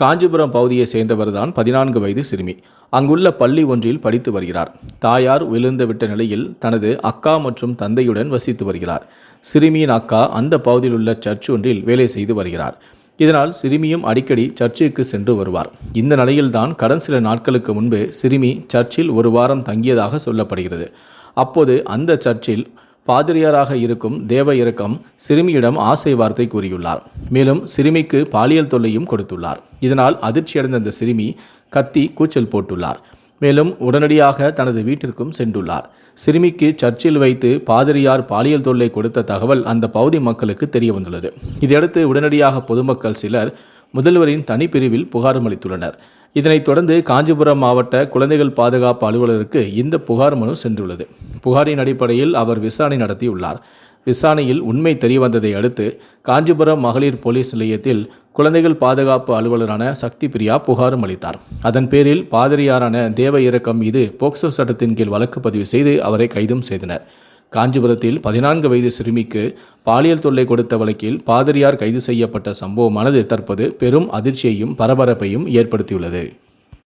காஞ்சிபுரம் பகுதியை சேர்ந்தவர்தான் பதினான்கு வயது சிறுமி. அங்குள்ள பள்ளி ஒன்றில் படித்து வருகிறார். தாயார் விழுந்துவிட்ட நிலையில் தனது அக்கா மற்றும் தந்தையுடன் வசித்து வருகிறார். சிறுமியின் அக்கா அந்த பகுதியில் உள்ள சர்ச் ஒன்றில் வேலை செய்து வருகிறார். இதனால் சிறுமியும் அடிக்கடி சர்ச்சுக்கு சென்று வருவார். இந்த நிலையில்தான் கடன் சில நாட்களுக்கு முன்பு சிறுமி சர்ச்சில் ஒரு வாரம் தங்கியதாக சொல்லப்படுகிறது. அப்போது அந்த சர்ச்சில் பாதிரியாராக இருக்கும் தேவ இறக்கம் சிறுமியிடம் ஆசை வார்த்தை கூறியுள்ளார். மேலும் சிறுமிக்கு பாலியல் தொல்லையும் கொடுத்துள்ளார். இதனால் அதிர்ச்சியடைந்த அந்த சிறுமி கத்தி கூச்சல் போட்டுள்ளார். மேலும் உடனடியாக தனது வீட்டிற்கும் சென்றுள்ளார். சிறுமிக்கு சர்ச்சில் வைத்து பாதிரியார் பாலியல் தொல்லை கொடுத்த தகவல் அந்த பகுதி மக்களுக்கு தெரிய வந்துள்ளது இதையடுத்து உடனடியாக பொதுமக்கள் சிலர் முதல்வரின் தனிப்பிரிவில் புகாரும் அளித்துள்ளனர். இதனைத் தொடர்ந்து காஞ்சிபுரம் மாவட்ட குழந்தைகள் பாதுகாப்பு அலுவலருக்கு இந்த புகார் மனு சென்றுள்ளது. புகாரின் அடிப்படையில் அவர் விசாரணை நடத்தியுள்ளார். விசாரணையில் உண்மை தெரியவந்ததை அடுத்து காஞ்சிபுரம் மகளிர் போலீஸ் நிலையத்தில் குழந்தைகள் பாதுகாப்பு அலுவலரான சக்தி பிரியா புகாரும் அளித்தார். அதன் பேரில் பாதிரியாரான தேவ இறக்கம் மீது போக்சோ சட்டத்தின் கீழ் வழக்கு பதிவு செய்து அவரை கைதும் செய்தனர். காஞ்சிபுரத்தில் பதினான்கு வயது சிறுமிக்கு பாலியல் தொல்லை கொடுத்த வழக்கில் பாதிரியார் கைது செய்யப்பட்ட சம்பவமானது தற்போது பெரும் அதிர்ச்சியையும் பரபரப்பையும் ஏற்படுத்தியுள்ளது.